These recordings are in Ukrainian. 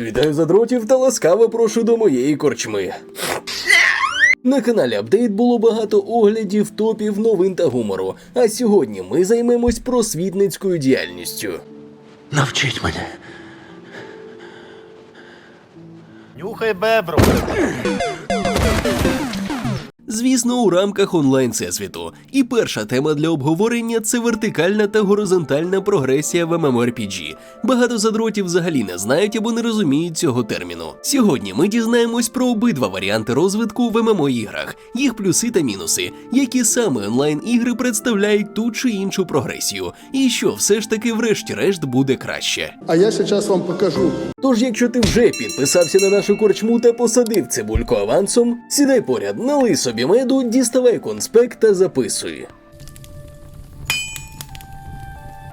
Вітаю задротів та ласкаво прошу до моєї корчми. На каналі Апдейт було багато оглядів, топів, новин та гумору. А сьогодні ми займемось просвітницькою діяльністю. Навчіть мене. Нюхай бебру. Звісно, у рамках онлайн всесвіту. І перша тема для обговорення це вертикальна та горизонтальна прогресія в MMORPG. Багато задротів взагалі не знають або не розуміють цього терміну. Сьогодні ми дізнаємось про обидва варіанти розвитку в ММО іграх, їх плюси та мінуси, які саме онлайн ігри представляють ту чи іншу прогресію, і що все ж таки, врешті-решт, буде краще. А я сейчас вам покажу. Тож, якщо ти вже підписався на нашу корчму та посадив цибульку авансом, сідай поряд, налий собі меду, діставай конспект та записуй.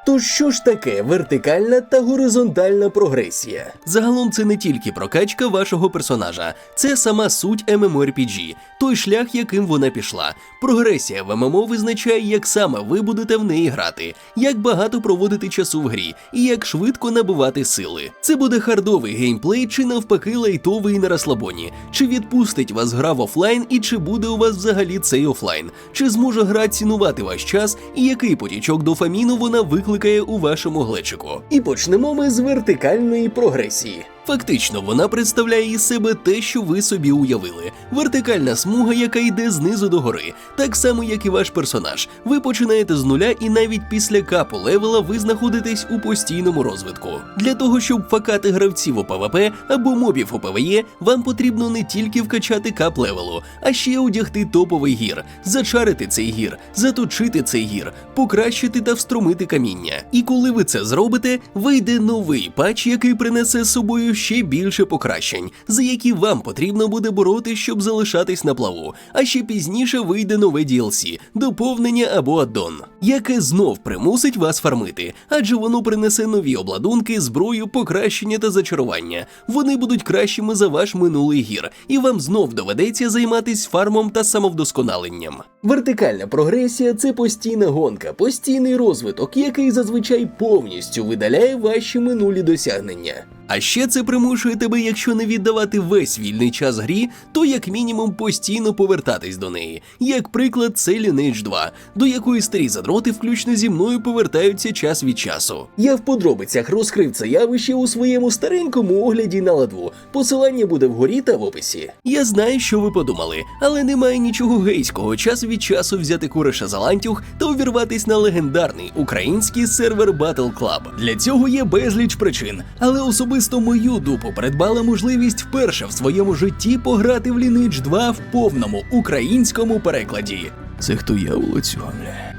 То що ж таке вертикальна та горизонтальна прогресія? Загалом це не тільки прокачка вашого персонажа, це сама суть MMORPG, той шлях, яким вона пішла. Прогресія в ММО визначає, як саме ви будете в неї грати, як багато проводити часу в грі і як швидко набувати сили. Це буде хардовий геймплей, чи навпаки лайтовий на розслабоні, чи відпустить вас гра в офлайн, і чи буде у вас взагалі цей офлайн, чи зможе гра цінувати ваш час, і який потічок дофаміну вона викликає у вашому глечику. І почнемо ми з вертикальної прогресії. Фактично, вона представляє із себе те, що ви собі уявили: вертикальна смуга, яка йде знизу до гори, так само, як і ваш персонаж. Ви починаєте з нуля, і навіть після капу левела ви знаходитесь у постійному розвитку. Для того, щоб факати гравців у ПВП або мобів у ПВЕ, вам потрібно не тільки вкачати кап левелу, а ще одягти топовий гір, зачарити цей гір, заточити цей гір, покращити та встромити каміння. І коли ви це зробите, вийде новий патч, який принесе з собою ще більше покращень, за які вам потрібно буде боротись, щоб залишатись на плаву. А ще пізніше вийде нове DLC, доповнення або аддон, яке знов примусить вас фармити, адже воно принесе нові обладунки, зброю, покращення та зачарування. Вони будуть кращими за ваш минулий гір, і вам знов доведеться займатись фармом та самовдосконаленням. Вертикальна прогресія це постійна гонка, постійний розвиток, який зазвичай повністю видаляє ваші минулі досягнення. А ще це примушує тебе, якщо не віддавати весь вільний час грі, то як мінімум постійно повертатись до неї. Як приклад, це Lineage 2, до якої старі задроти, включно зі мною, повертаються час від часу. Я в подробицях розкрив це явище у своєму старенькому огляді на ладву. Посилання буде вгорі та в описі. Я знаю, що ви подумали, але немає нічого гейського час від часу взяти куриша за лантюг та увірватись на легендарний український сервер Battle Club. Для цього є безліч причин, але особисто мою дупу придбала можливість вперше в своєму житті пограти в Lineage 2 в повному українському перекладі. Це хто я у цього.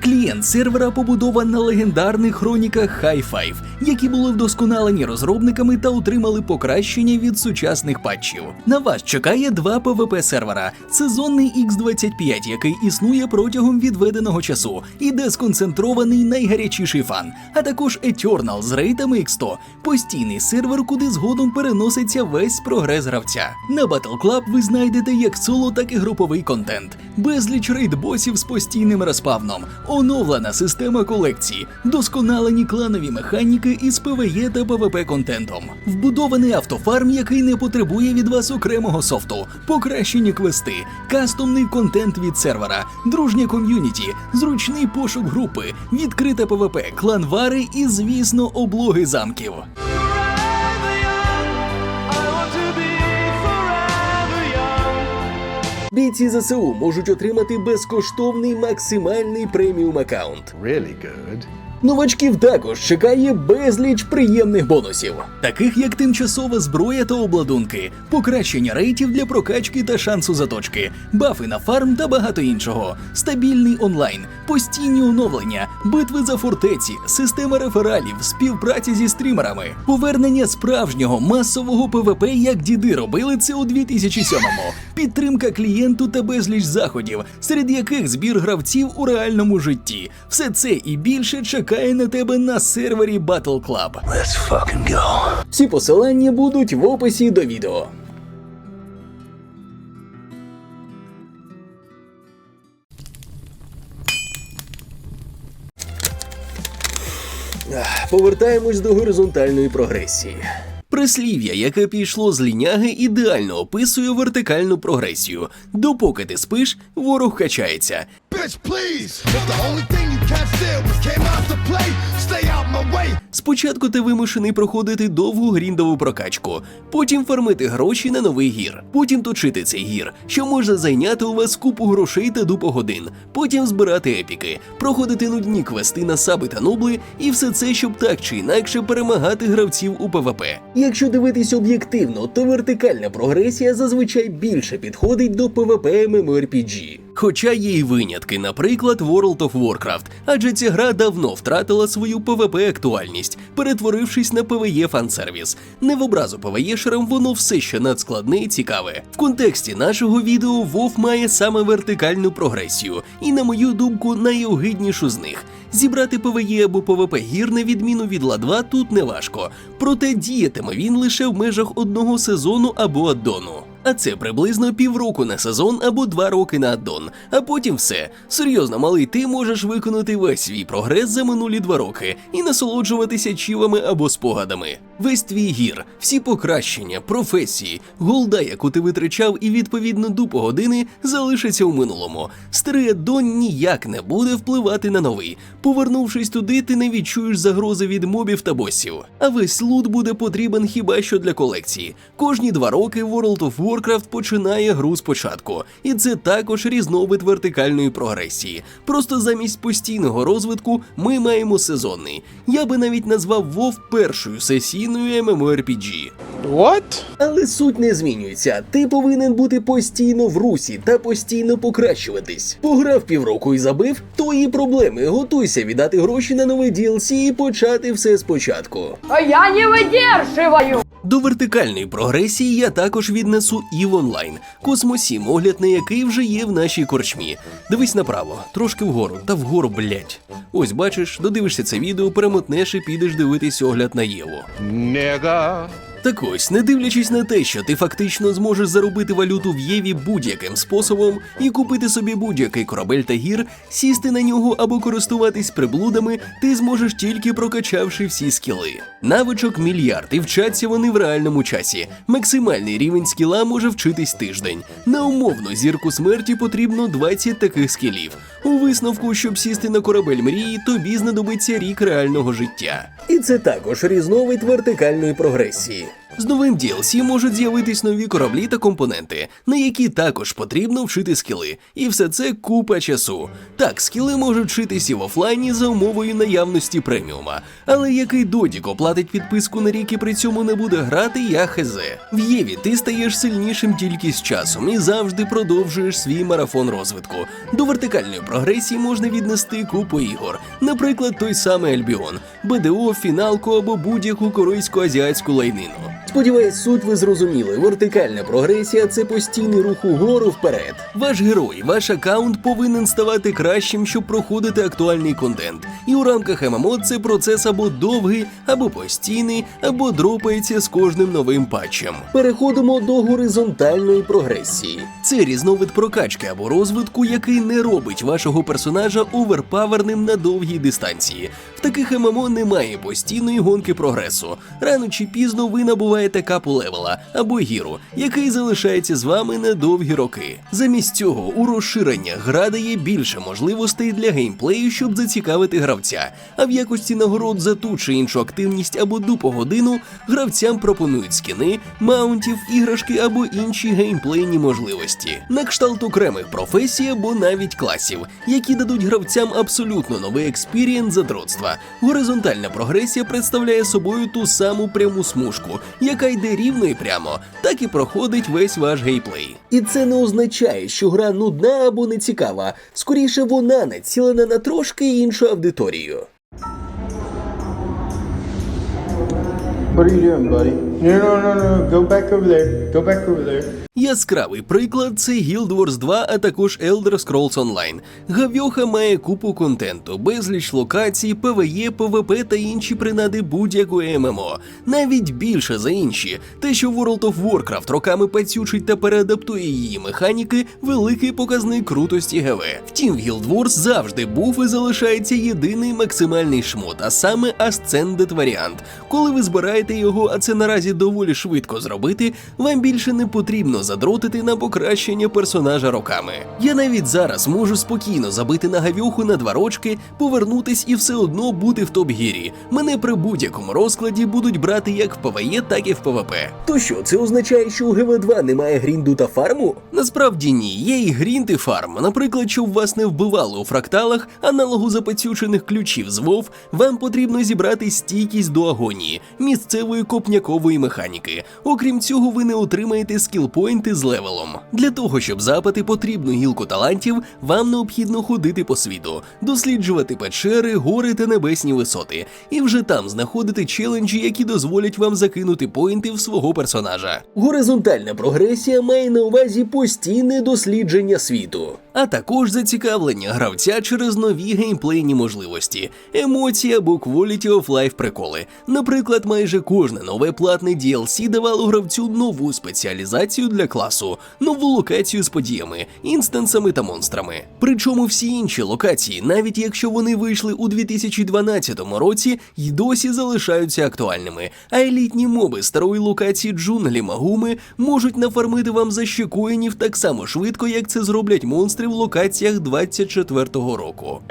Клієнт сервера побудований на легендарних хроніках High-Five, які були вдосконалені розробниками та отримали покращення від сучасних патчів. На вас чекає два PvP сервера: сезонний X25, який існує протягом відведеного часу, і де сконцентрований найгарячіший фан, а також Eternal з рейтами X100, постійний сервер, куди згодом переноситься весь прогрес гравця. На Battle Club ви знайдете як соло, так і груповий контент, безліч рейд-босів з постійним респавном, оновлена система колекції, досконалені кланові механіки із PvE та PvP контентом, вбудований автофарм, який не потребує від вас окремого софту, покращені квести, кастомний контент від сервера, дружня ком'юніті, зручний пошук групи, відкрита PvP, кланвари і, звісно, облоги замків. Бійці ЗСУ можуть отримати безкоштовний максимальний преміум аккаунт. Really good. Новачків також чекає безліч приємних бонусів, таких як тимчасова зброя та обладунки, покращення рейтів для прокачки та шансу заточки, бафи на фарм та багато іншого, стабільний онлайн, постійні оновлення, битви за фортеці, система рефералів, співпраці зі стрімерами, повернення справжнього масового ПВП, як діди робили це у 2007-му, підтримка клієнту та безліч заходів, серед яких збір гравців у реальному житті. Все це і більше чекає на тебе на сервері Battle Club. Let's fucking go. Всі посилання будуть в описі до відео. Повертаємось до горизонтальної прогресії. Прислів'я, яке пішло з ліняги, ідеально описує вертикальну прогресію. Допоки ти спиш, ворог качається. Bitch, please. To play. Stay out my way. Спочатку ти вимушений проходити довгу гріндову прокачку, потім фармити гроші на новий гір, потім точити цей гір, що може зайняти у вас купу грошей та дупу годин, потім збирати епіки, проходити нудні квести на саби та нубли, і все це, щоб так чи інакше перемагати гравців у ПВП. Якщо дивитись об'єктивно, то вертикальна прогресія зазвичай більше підходить до PvP MMORPG. Хоча є й винятки, наприклад, World of Warcraft, адже ця гра давно втратила свою PvP актуальність, перетворившись на PvE фансервіс. Не в образу PvE-шерам воно все ще надскладне і цікаве. В контексті нашого відео WoW має саме вертикальну прогресію, і, на мою думку, найогиднішу з них. Зібрати PvE або PvP гір на відміну від ла 2 тут не важко, проте діятиме він лише в межах одного сезону або аддону. А це приблизно півроку на сезон або два роки на аддон. А потім все. Серйозно, малий, ти можеш виконати весь свій прогрес за минулі два роки і насолоджуватися чівами або спогадами. Весь твій гір, всі покращення, професії, голда, яку ти витрачав, і відповідно дупу години залишаться у минулому. Старий аддон ніяк не буде впливати на новий. Повернувшись туди, ти не відчуєш загрози від мобів та босів. А весь лут буде потрібен хіба що для колекції. Кожні два роки World of Warcraft починає гру спочатку, і це також різновид вертикальної прогресії. Просто замість постійного розвитку ми маємо сезонний. Я би навіть назвав WoW першою сесійною MMORPG. What? Але суть не змінюється. Ти повинен бути постійно в русі та постійно покращуватись. Пограв півроку і забив твої проблеми. Готуйся віддати гроші на новий DLC і почати все спочатку. А я не выдерживаю! До вертикальної прогресії я також віднесу EVE Online, Космосім, огляд на який вже є в нашій корчмі. Дивись направо, трошки вгору, та вгору, блять. Ось бачиш, додивишся це відео, перемотнеш і підеш дивитись огляд на Єву. Nigga. Так ось, не дивлячись на те, що ти фактично зможеш заробити валюту в Єві будь-яким способом і купити собі будь-який корабель та гір, сісти на нього або користуватись приблудами, ти зможеш тільки прокачавши всі скіли. Навичок мільярд, і вчаться вони в реальному часі. Максимальний рівень скіла може вчитись тиждень. На умовну зірку смерті потрібно 20 таких скілів. У висновку, щоб сісти на корабель мрії, тобі знадобиться рік реального життя. І це також різновид вертикальної прогресії. З новим DLC можуть з'явитись нові кораблі та компоненти, на які також потрібно вчити скіли. І все це купа часу. Так, скіли можуть вчитись і в офлайні за умовою наявності преміума. Але який додік оплатить підписку на рік і при цьому не буде грати, я хезе. В Єві ти стаєш сильнішим тільки з часом і завжди продовжуєш свій марафон розвитку. До вертикальної прогресії можна віднести купу ігор, наприклад, той самий Альбіон, БДО, фіналку або будь-яку корейсько-азіатську лайнину. Сподіваюсь, суть ви зрозуміли. Вертикальна прогресія це постійний рух угору вперед. Ваш герой, ваш аккаунт повинен ставати кращим, щоб проходити актуальний контент. І у рамках ММО це процес або довгий, або постійний, або дропається з кожним новим патчем. Переходимо до горизонтальної прогресії. Це різновид прокачки або розвитку, який не робить вашого персонажа оверпаверним на довгій дистанції. В таких ММО немає постійної гонки прогресу. Рано чи пізно ви набуваєте капу левела або гіру, який залишається з вами на довгі роки. Замість цього у розширення гра дає більше можливостей для геймплею, щоб зацікавити гравця. А в якості нагород за ту чи іншу активність або дупу годину гравцям пропонують скіни, маунтів, іграшки або інші геймплейні можливості, на кшталт окремих професій або навіть класів, які дадуть гравцям абсолютно новий експірієнс задротства. Горизонтальна прогресія представляє собою ту саму пряму смужку, яка йде рівно і прямо, так і проходить весь ваш гейплей. І це не означає, що гра нудна або нецікава. Скоріше вона націлена на трошки іншу аудиторію. What are you doing, buddy? No, no, no, no. Go back over there. Go back over there. Яскравий приклад це Guild Wars 2, а також Elder Scrolls Online. Гавьоха має купу контенту, безліч локацій, PvE, PvP та інші принади будь-якої ММО. Навіть більше за інші. Те, що World of Warcraft роками пацючить та переадаптує її механіки, великий показник крутості ГВ. Втім, Guild Wars завжди був і залишається єдиний максимальний шмот, а саме Ascended варіант, коли ви збираєте збираєте його, а це наразі доволі швидко зробити, вам більше не потрібно задротити на покращення персонажа роками. Я навіть зараз можу спокійно забити на гавюху на два рочки, повернутись і все одно бути в топ-гірі. Мене при будь-якому розкладі будуть брати як в ПВЕ, так і в ПВП. То що, це означає, що у ГВ2 немає грінду та фарму? Насправді ні, є і грінд і фарм. Наприклад, щоб вас не вбивало у фракталах, аналогу запацючених ключів з WoW, вам потрібно зібрати стійкість до агонії, місцевої копнякової механіки. Окрім цього, ви не отримаєте скілпойнти з левелом. Для того, щоб запити потрібну гілку талантів, вам необхідно ходити по світу, досліджувати печери, гори та небесні висоти, і вже там знаходити челенджі, які дозволять вам закинути поінти в свого персонажа. Горизонтальна прогресія має на увазі постійне дослідження світу, а також зацікавлення гравця через нові геймплейні можливості, емоції або quality of life приколи. Наприклад, майже кожне нове платне DLC давало гравцю нову спеціалізацію для класу, нову локацію з подіями, інстансами та монстрами. Причому всі інші локації, навіть якщо вони вийшли у 2012 році, й досі залишаються актуальними. А елітні моби старої локації джунглі Магуми можуть нафармити вам защекоїнів так само швидко, як це зроблять монстри в локаціях 24-го року.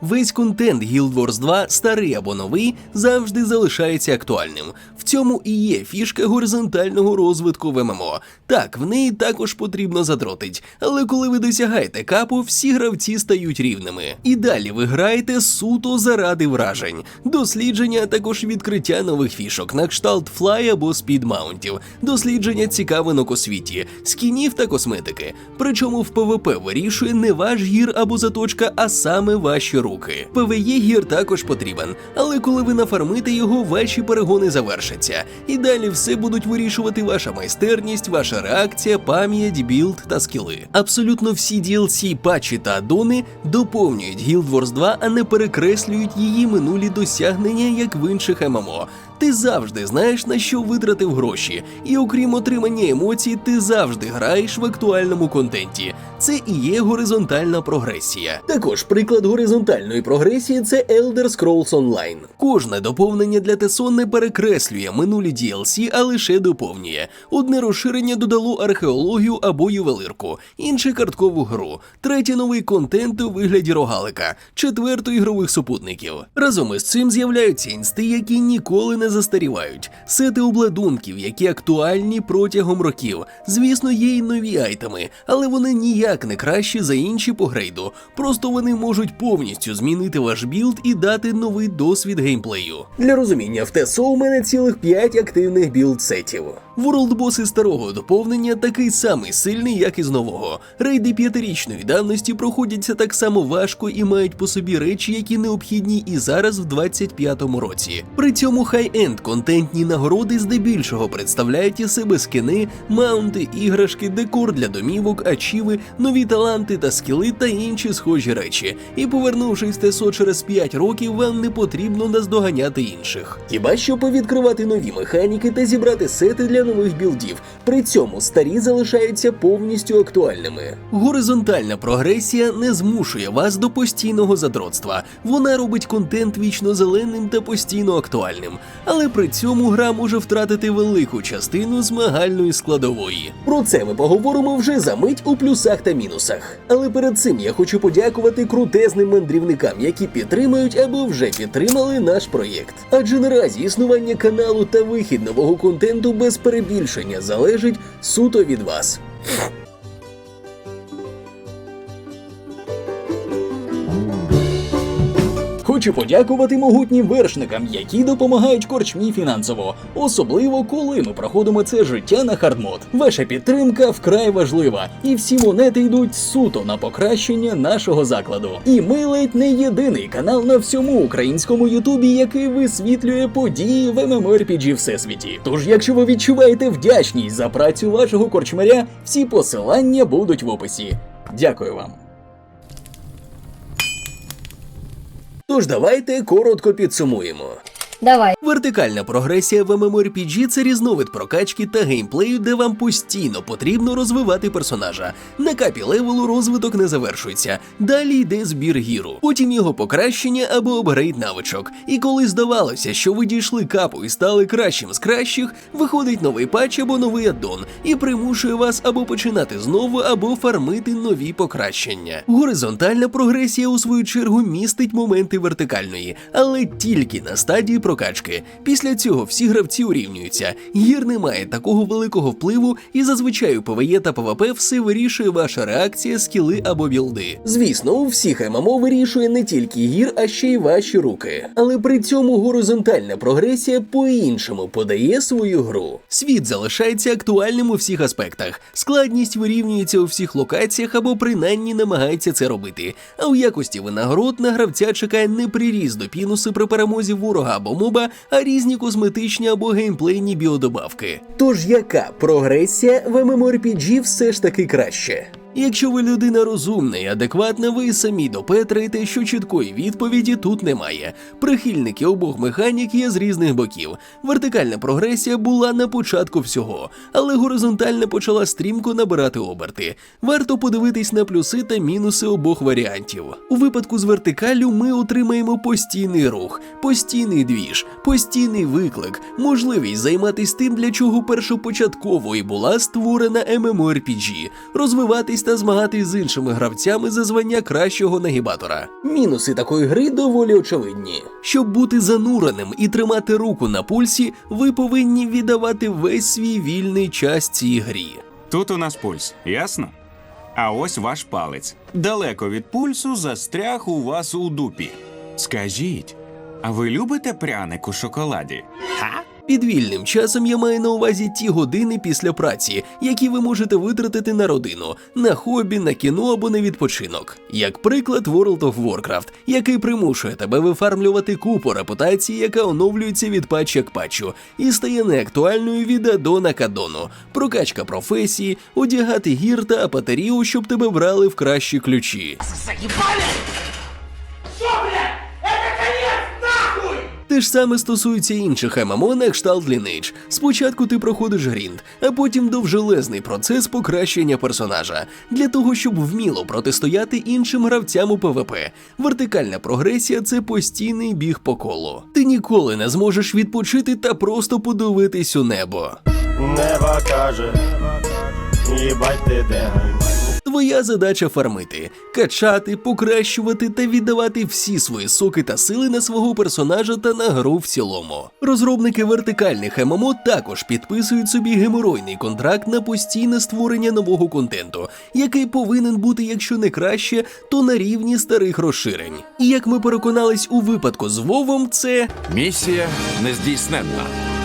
Весь контент Guild Wars 2, старий або новий, завжди залишається актуальним. Цьому і є фішка горизонтального розвитку в ММО. Так, в неї також потрібно задротить, але коли ви досягаєте капу, всі гравці стають рівними. І далі ви граєте суто заради вражень, дослідження, а також відкриття нових фішок на кшталт флай або спідмаунтів, дослідження цікавинок у світі, скінів та косметики. Причому в ПВП вирішує не ваш гір або заточка, а саме ваші руки. ПВЕ гір також потрібен, але коли ви нафармите його, ваші перегони завершаться. І далі все будуть вирішувати ваша майстерність, ваша реакція, пам'ять, білд та скіли. Абсолютно всі DLC, патчі та адони доповнюють Guild Wars 2, а не перекреслюють її минулі досягнення, як в інших ММО. Ти завжди знаєш на що витратив гроші, і окрім отримання емоцій, ти завжди граєш в актуальному контенті. Це і є горизонтальна прогресія. Також приклад горизонтальної прогресії це Elder Scrolls Online. Кожне доповнення для ТСО не перекреслює минулі DLC, а лише доповнює. Одне розширення додало археологію або ювелирку, інше карткову гру, третє новий контент у вигляді рогалика, четверто ігрових супутників. Разом із цим з'являються інсти, які ніколи не застарівають, сети обладунків, які актуальні протягом років. Звісно, є й нові айтеми, але вони ніяк не кращі за інші по грейду. Просто вони можуть повністю змінити ваш білд і дати новий досвід геймплею. Для розуміння, в ТСО у мене цілих 5 активних білд-сетів. Ворлдбоси старого доповнення такий самий сильний, як і з нового. Рейди п'ятирічної давності проходяться так само важко і мають по собі речі, які необхідні і зараз в 25-му році. При цьому хай-енд контентні нагороди здебільшого представляють із себе скини, маунти, іграшки, декор для домівок, ачіви, нові таланти та скіли та інші схожі речі. І повернувшись ТСО через 5 років, вам не потрібно наздоганяти інших. Хіба що повідкривати нові механіки та зібрати сети для нових білдів. При цьому старі залишаються повністю актуальними. Горизонтальна прогресія не змушує вас до постійного задротства. Вона робить контент вічно зеленим та постійно актуальним. Але при цьому гра може втратити велику частину змагальної складової. Про це ми поговоримо вже за мить у плюсах та мінусах. Але перед цим я хочу подякувати крутезним мандрівникам, які підтримують або вже підтримали наш проєкт. Адже наразі існування каналу та вихід нового контенту без перебільшення залежить суто від вас. Хочу подякувати могутнім вершникам, які допомагають корчмі фінансово, особливо коли ми проходимо це життя на хардмод. Ваша підтримка вкрай важлива, і всі монети йдуть суто на покращення нашого закладу. І ми ледь не єдиний канал на всьому українському Ютубі, який висвітлює події в MMORPG всесвіті. Тож, якщо ви відчуваєте вдячність за працю вашого корчмаря, всі посилання будуть в описі. Дякую вам. Тож давайте коротко підсумуємо. Давай. Вертикальна прогресія в MMORPG – це різновид прокачки та геймплею, де вам постійно потрібно розвивати персонажа. На капі левелу розвиток не завершується. Далі йде збір гіру, потім його покращення або апгрейд навичок. І коли здавалося, що ви дійшли капу і стали кращим з кращих, виходить новий патч або новий аддон і примушує вас або починати знову, або фармити нові покращення. Горизонтальна прогресія, у свою чергу, містить моменти вертикальної, але тільки на стадії прокачки. Після цього всі гравці урівнюються. Гір не має такого великого впливу, і зазвичай у ПВЕ та ПВП все вирішує ваша реакція, скіли або білди. Звісно, у всіх ММО вирішує не тільки гір, а ще й ваші руки. Але при цьому горизонтальна прогресія по-іншому подає свою гру. Світ залишається актуальним у всіх аспектах. Складність вирівнюється у всіх локаціях або принаймні намагається це робити. А у якості винагород на гравця чекає не приріст до пінуси при перемозі ворога або моба, а різні косметичні або геймплейні біодобавки. Тож яка прогресія в MMORPG все ж таки краще? Якщо ви людина розумна і адекватна, ви самі допетраєте, що чіткої відповіді тут немає. Прихильники обох механік є з різних боків. Вертикальна прогресія була на початку всього, але горизонтальна почала стрімко набирати оберти. Варто подивитись на плюси та мінуси обох варіантів. У випадку з вертикаллю ми отримаємо постійний рух, постійний двіж, постійний виклик, можливість займатися тим, для чого першопочатково і була створена MMORPG, розвиватись та змагатись з іншими гравцями за звання кращого нагібатора. Мінуси такої гри доволі очевидні. Щоб бути зануреним і тримати руку на пульсі, ви повинні віддавати весь свій вільний час цій грі. Тут у нас пульс, ясно? А ось ваш палець. Далеко від пульсу застряг у вас у дупі. Скажіть, а ви любите пряник у шоколаді? Ха? Під вільним часом я маю на увазі ті години після праці, які ви можете витратити на родину, на хобі, на кіно або на відпочинок. Як приклад World of Warcraft, який примушує тебе вифармлювати купу репутації, яка оновлюється від патча к патчу, і стає неактуальною від адона к адону. Прокачка професії, одягати гір та апатерію, щоб тебе брали в кращі ключі. Те ж саме стосується інших ММО на кшталт Lineage. Спочатку ти проходиш грінд, а потім довжелезний процес покращення персонажа для того, щоб вміло протистояти іншим гравцям у ПВП. Вертикальна прогресія це постійний біг по колу. Ти ніколи не зможеш відпочити та просто подивитись у небо. Нева каже, їбать ти де. Твоя задача фармити, качати, покращувати та віддавати всі свої соки та сили на свого персонажа та на гру в цілому. Розробники вертикальних ММО також підписують собі геморойний контракт на постійне створення нового контенту, який повинен бути, якщо не краще, то на рівні старих розширень. І як ми переконались у випадку з Вовом, це Місія нездійсненна.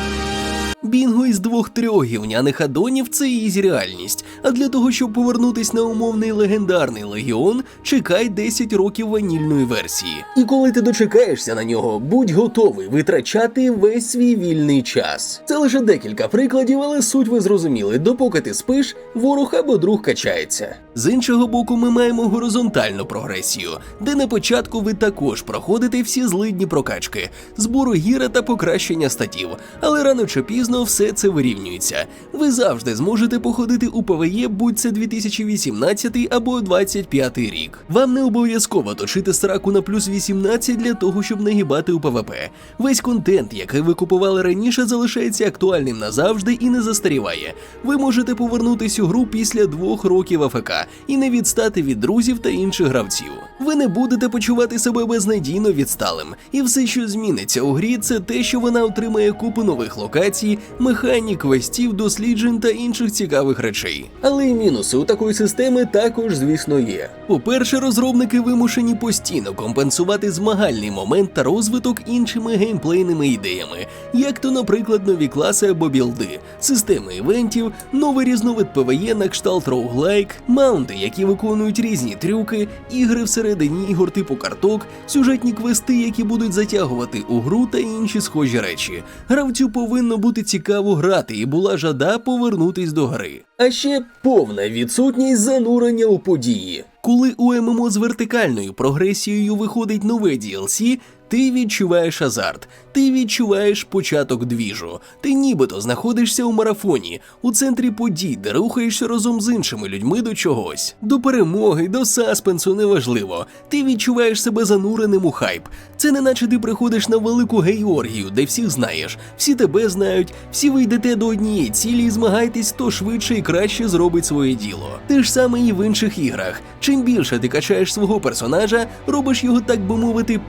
Бінго із двох-трьох гівняних адонів це ізі реальність. А для того, щоб повернутись на умовний легендарний легіон, чекай 10 років ванільної версії. І коли ти дочекаєшся на нього, будь готовий витрачати весь свій вільний час. Це лише декілька прикладів, але суть ви зрозуміли, допоки ти спиш, ворог або друг качається. З іншого боку, ми маємо горизонтальну прогресію, де на початку ви також проходите всі злидні прокачки, збору гіра та покращення статів, але рано чи пізно все це вирівнюється. Ви завжди зможете походити у ПВЕ, будь це 2018 або 25 рік. Вам не обов'язково точити сраку на плюс 18 для того, щоб нагибати у ПВП. Весь контент, який ви купували раніше, залишається актуальним назавжди і не застаріває. Ви можете повернутись у гру після двох років АФК і не відстати від друзів та інших гравців. Ви не будете почувати себе безнадійно відсталим, і все, що зміниться у грі, це те, що вона отримає купу нових локацій, механік, квестів, досліджень та інших цікавих речей. Але й мінуси у такої системи також, звісно, є. По-перше, розробники вимушені постійно компенсувати змагальний момент та розвиток іншими геймплейними ідеями, як то, наприклад, нові класи або білди, системи івентів, новий різновид ПВЕ на кшталт роуглайк, маунти, які виконують різні трюки, ігри всередині ігор типу карток, сюжетні квести, які будуть затягувати у гру та інші схожі речі. Гравцю повинно бути цікаво грати, і була жада повернутись до гри. А ще повна відсутність занурення у події. Коли у ММО з вертикальною прогресією виходить нове DLC, Ти відчуваєш азарт, ти відчуваєш початок двіжу. Ти нібито знаходишся у марафоні, у центрі подій, де рухаєшся разом з іншими людьми до чогось. До перемоги, до саспенсу неважливо. Ти відчуваєш себе зануреним у хайп. Це не наче ти приходиш на велику георгію, де всіх знаєш, всі тебе знають, всі ви йдете до однієї цілі і змагаєтесь, хто швидше і краще зробить своє діло. Те ж саме і в інших іграх. Чим більше ти качаєш свого персонажа, робиш його, так би мовити,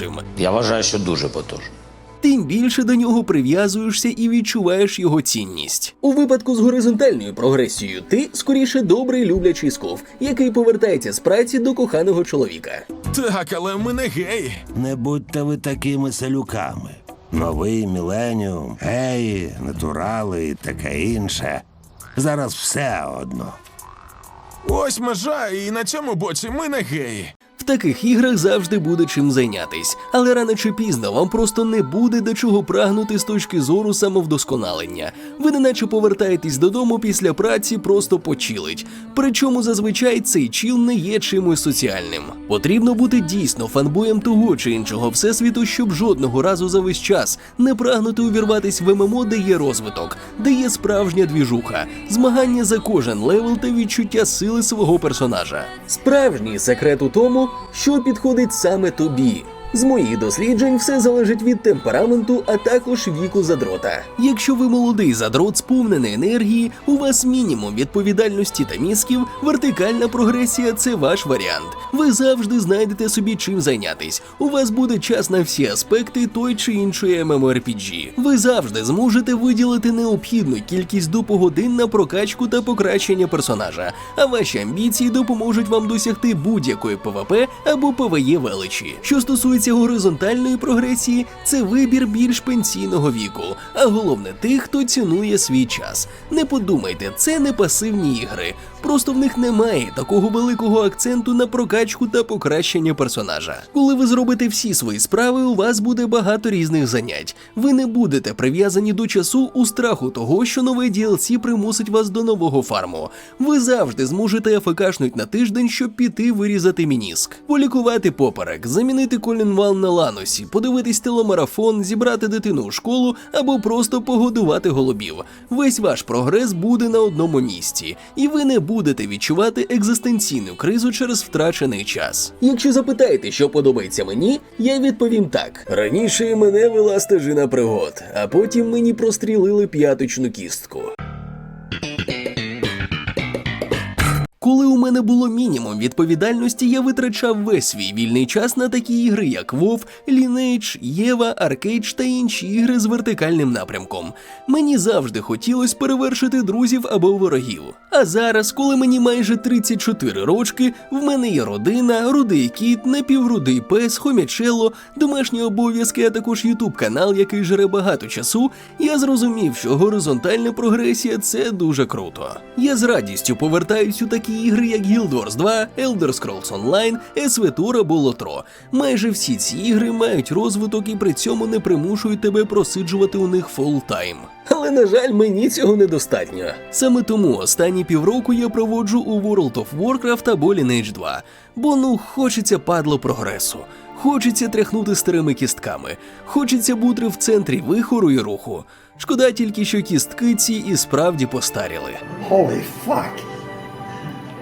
потужнішим, Я вважаю, що дуже потужно. тим більше до нього прив'язуєшся і відчуваєш його цінність. У випадку з горизонтальною прогресією ти скоріше добрий люблячий сков, який повертається з праці до коханого чоловіка. Так, але ми не геї. Не будьте ви такими селюками. Новий міленіум, геї, натурали і таке інше. Зараз все одно. Ось межа, і на цьому боці ми не геї. В таких іграх завжди буде чим зайнятись, але рано чи пізно вам просто не буде до чого прагнути з точки зору самовдосконалення. Ви неначе повертаєтесь додому після праці просто почилить. Причому зазвичай цей чіл не є чимось соціальним. Потрібно бути дійсно фанбоєм того чи іншого всесвіту, щоб жодного разу за весь час не прагнути увірватись в ММО, де є розвиток, де є справжня двіжуха, змагання за кожен левел та відчуття сили свого персонажа. Справжній секрет у тому, що підходить саме тобі. З моїх досліджень все залежить від темпераменту, а також віку задрота. Якщо ви молодий задрот, сповнений енергії, у вас мінімум відповідальності та мізків, вертикальна прогресія це ваш варіант. Ви завжди знайдете собі чим зайнятись. У вас буде час на всі аспекти той чи іншої MMORPG. Ви завжди зможете виділити необхідну кількість допогодин на прокачку та покращення персонажа, а ваші амбіції допоможуть вам досягти будь-якої ПВП або ПВЕ величі. Що стосується горизонтальної прогресії, це вибір більш пенсійного віку, а головне тих, хто цінує свій час. Не подумайте, це не пасивні ігри. Просто в них немає такого великого акценту на прокачку та покращення персонажа. Коли ви зробите всі свої справи, у вас буде багато різних занять. Ви не будете прив'язані до часу у страху того, що нове DLC примусить вас до нового фарму. Ви завжди зможете АФКшнуть на тиждень, щоб піти вирізати мініск, полікувати поперек, замінити колінвал на ланосі, подивитись телемарафон, зібрати дитину у школу або просто погодувати голубів. Весь ваш прогрес буде на одному місці, і ви не будете відчувати екзистенційну кризу через втрачений час. Якщо запитаєте, що подобається мені, я відповім так: раніше мене вела стежина пригод, а потім мені прострілили п'яточну кістку. Коли у мене було мінімум відповідальності, я витрачав весь свій вільний час на такі ігри, як WoW, Lineage, Єва, Arcade та інші ігри з вертикальним напрямком. Мені завжди хотілося перевершити друзів або ворогів. А зараз, коли мені майже 34 рочки, в мене є родина, рудий кіт, напіврудий пес, хомячело, домашні обов'язки, а також ютуб канал, який жере багато часу, я зрозумів, що горизонтальна прогресія це дуже круто. Я з радістю повертаюсь у такі ігри, як Guild Wars 2, Elder Scrolls Online, SVTOR або Lotro. Майже всі ці ігри мають розвиток і при цьому не примушують тебе просиджувати у них фултайм. Але на жаль, мені цього недостатньо. Саме тому останні півроку я проводжу у World of Warcraft або Lineage 2, бо ну хочеться падло прогресу. Хочеться тряхнути старими кістками, хочеться бути в центрі вихору і руху. Шкода тільки, що кістки ці і справді постаріли. Holy fuck.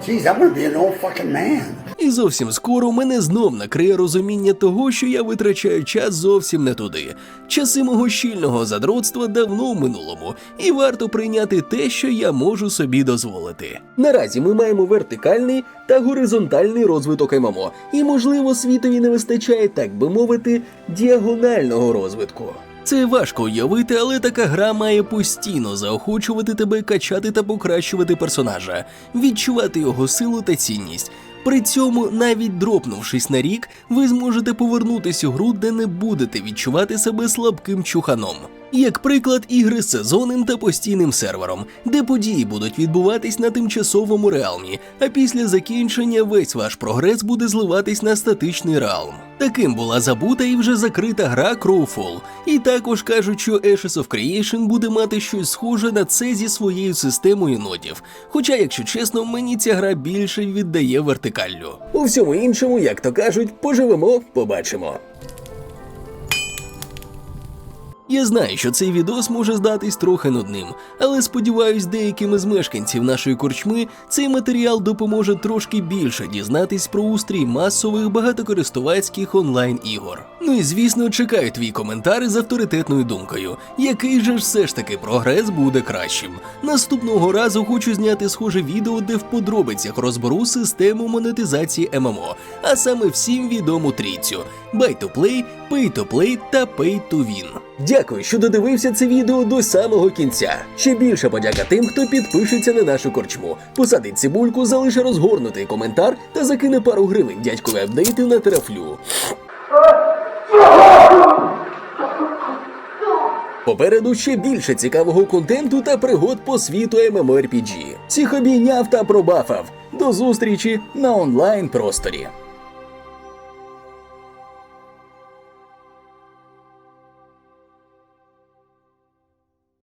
Jeez, I'm gonna be an old fucking man. І зовсім скоро мене знов накриє розуміння того, що я витрачаю час зовсім не туди. Часи мого щільного задротства давно в минулому, і варто прийняти те, що я можу собі дозволити. Наразі ми маємо вертикальний та горизонтальний розвиток ММО, і можливо світові не вистачає, так би мовити, діагонального розвитку. Це важко уявити, але така гра має постійно заохочувати тебе качати та покращувати персонажа, відчувати його силу та цінність. При цьому, навіть дропнувшись на рік, ви зможете повернутися у гру, де не будете відчувати себе слабким чуханом. Як приклад, ігри з сезонним та постійним сервером, де події будуть відбуватись на тимчасовому реалмі, а після закінчення весь ваш прогрес буде зливатись на статичний реалм. Таким була забута і вже закрита гра Crowfall. І також кажуть, що Ashes of Creation буде мати щось схоже на це зі своєю системою нодів. Хоча, якщо чесно, мені ця гра більше віддає вертикаллю. У всьому іншому, як то кажуть, поживемо, побачимо. Я знаю, що цей відос може здатись трохи нудним, але сподіваюсь, деяким із мешканців нашої корчми цей матеріал допоможе трошки більше дізнатись про устрій масових багатокористувацьких онлайн ігор. Ну і звісно, чекаю твій коментар з авторитетною думкою, який же ж все ж таки прогрес буде кращим. Наступного разу хочу зняти схоже відео, де в подробицях розберу систему монетизації ММО, а саме всім відому трійцю: Buy to Play, Pay to Play та Pay to Win. Дякую, що додивився це відео до самого кінця. Ще більше подяка тим, хто підпишеться на нашу корчму, посадить цибульку, залише розгорнутий коментар та закине пару гривень дядькові апдейти на терафлю. Попереду ще більше цікавого контенту та пригод по світу MMORPG. Всіх обійняв та пробафав. До зустрічі на онлайн просторі.